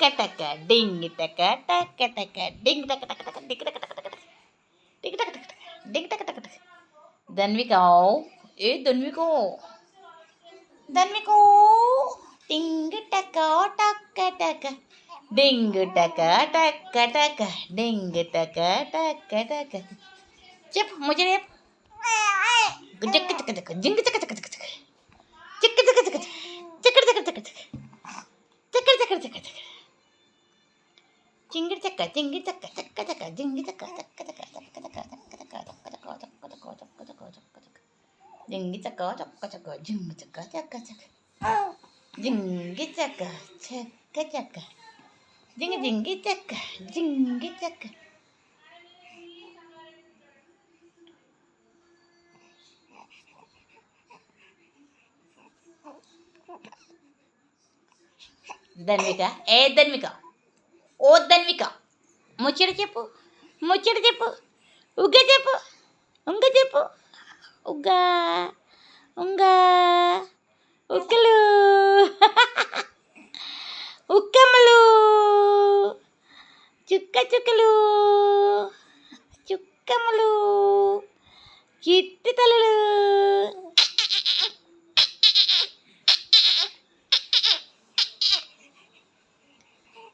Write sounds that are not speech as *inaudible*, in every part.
ಟಕ ಟಕ ಡಿಂಗ್ ಟಕ ಟಕ ಟಕ ಡಿಂಗ್ ಟಕ ಟಕ ಟಕ ಡಿಂಗ್ ಟಕ ಟಕ ಟಕ ಡಿಂಗ್ ಟಕ ಟಕ ಟಕ ಡಿಂಗ್ ಟಕ ಟಕ ಟಕ ಧನ್ವಿಕಾ ಏ ಧನ್ವಿಕೋ ಧನ್ವಿಕೋ ಟಿಂಗ್ ಟಕ ಟಕ ಟಕ ಡಿಂಗ್ ಟಕ ಟಕ ಟಕ ಡಿಂಗ್ ಟಕ ಟಕ ಟಕ ಚಪ್ ಮುಜರೇಪ್ ಜಕ್ಕ ಚಕ್ಕ ಚಕ್ಕ ಜಿಂಗ್ ಚಕ್ಕ ಚಕ್ಕ ಚಕ್ಕ ಚಕ್ಕ चिंगड़ चक्का चिंगिर चक्का चक्का चक्का जिंगिर चक्का चक्का चक्का चक्का चक्का चक्का चक्का चक्का चक्का चक्का चक्का चक्का चक्का जिंगी चक्का चक्का चक्का जिंग चक्का चक्का चक्का जिंगी चक्का चक्का चक्का जिंग जिंगी चक्का जिंगी चक्का धन्विका ए धन्विका ఓ ధన్విక ముచ్చడి చెప్పు ముచ్చడి చెప్పు ఉగ్గ చెప్పు ఉంగ చెప్పు ఉగ్గా ఉంగా ఉక్కలు *laughs* ఉక్కమ్మలు చుక్క చుక్కలు చుక్కములు చిట్టి తలలు.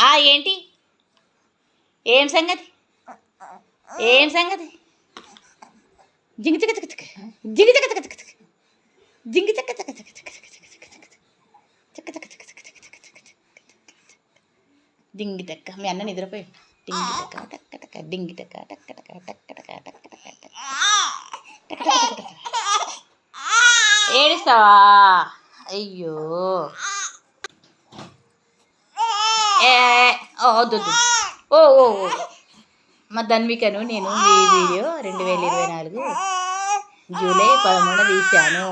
ఆ ఏంటి ఏం సంగతి ఏం సంగతి జింగి చిక చిక చిక జింగి చిక చక్క చిక చక్క జింగి చిక చక్క చక్క చిక చిక చిక చిక చిక చిక చిక చిక చిక చిక చిక చక్క డింగి టక్క మీ అన్న నిద్రపోయి డింగి టక్క టక్క టక్క డింగి టక్క టక్క టక్క టక్క టక్క టక్క టక్క టక్క టక్క టక్క టక్క ఏడుస్తావా అయ్యో ఏ అవుతుంది ఓ ఓ ఓ. మా ధన్వికను నేను ఈ వీడియో రెండు వేల ఇరవై నాలుగు జూలై పదమూడున తీశాను